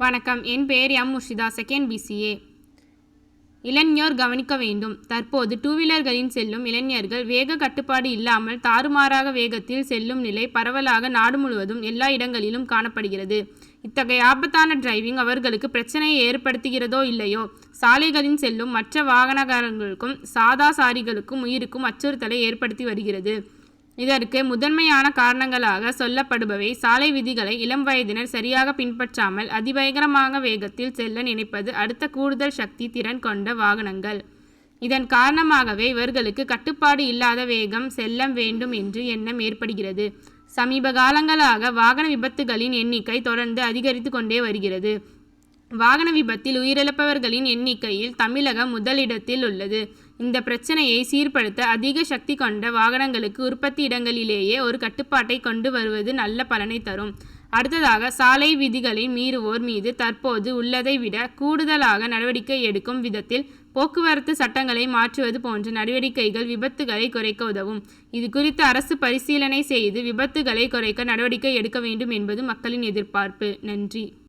வணக்கம். என் பெயர் M. Murshida second PCA இளைஞர் கவனிக்க வேண்டும். தற்போது டூவீலர்களில் செல்லும் இளைஞர்கள் வேக கட்டுப்பாடு இல்லாமல் தாறுமாறாக வேகத்தில் செல்லும் நிலை பரவலாக நாடு முழுவதும் எல்லா இடங்களிலும் காணப்படுகிறது. இத்தகைய ஆபத்தான டிரைவிங் அவர்களுக்கு பிரச்சனையை ஏற்படுத்துகிறதோ இல்லையோ? சாலைகளில் செல்லும் மற்ற வாகனக்காரர்களுக்கும் சாதா சாரிகளுக்கும் உயிருக்கும் அச்சுறுத்தலை ஏற்படுத்தி வருகிறது. இதற்கு முதன்மையான காரணங்களாக சொல்லப்படுபவை சாலை விதிகளை இளம் வயதினர் சரியாக பின்பற்றாமல் அதிபயங்கரமாக வேகத்தில் செல்ல நினைப்பது அடுத்த கூடுதல் சக்தி திறன் கொண்ட வாகனங்கள். இதன் காரணமாகவே இவர்களுக்கு கட்டுப்பாடு இல்லாத வேகம் செல்ல வேண்டும் என்று எண்ணம் ஏற்படுகிறது. சமீப காலங்களாக வாகன விபத்துகளின் எண்ணிக்கை தொடர்ந்து அதிகரித்து கொண்டே வருகிறது. வாகன விபத்தில் உயிரிழப்பவர்களின் எண்ணிக்கையில் தமிழகம் முதலிடத்தில் உள்ளது. இந்த பிரச்சனையை சீர்படுத்த அதிக சக்தி கொண்ட வாகனங்களுக்கு உற்பத்தி இடங்களிலேயே ஒரு கட்டுப்பாட்டை கொண்டு வருவது நல்ல பலனை தரும். அடுத்ததாக சாலை விதிகளை மீறுவோர் மீது தற்போது உள்ளதை விட கூடுதலாக நடவடிக்கை எடுக்கும் விதத்தில் போக்குவரத்து சட்டங்களை மாற்றுவது போன்ற நடவடிக்கைகள் விபத்துகளை குறைக்க உதவும். இது குறித்து அரசு பரிசீலனை செய்து விபத்துகளை குறைக்க நடவடிக்கை எடுக்க வேண்டும் என்பது மக்களின் எதிர்பார்ப்பு. நன்றி.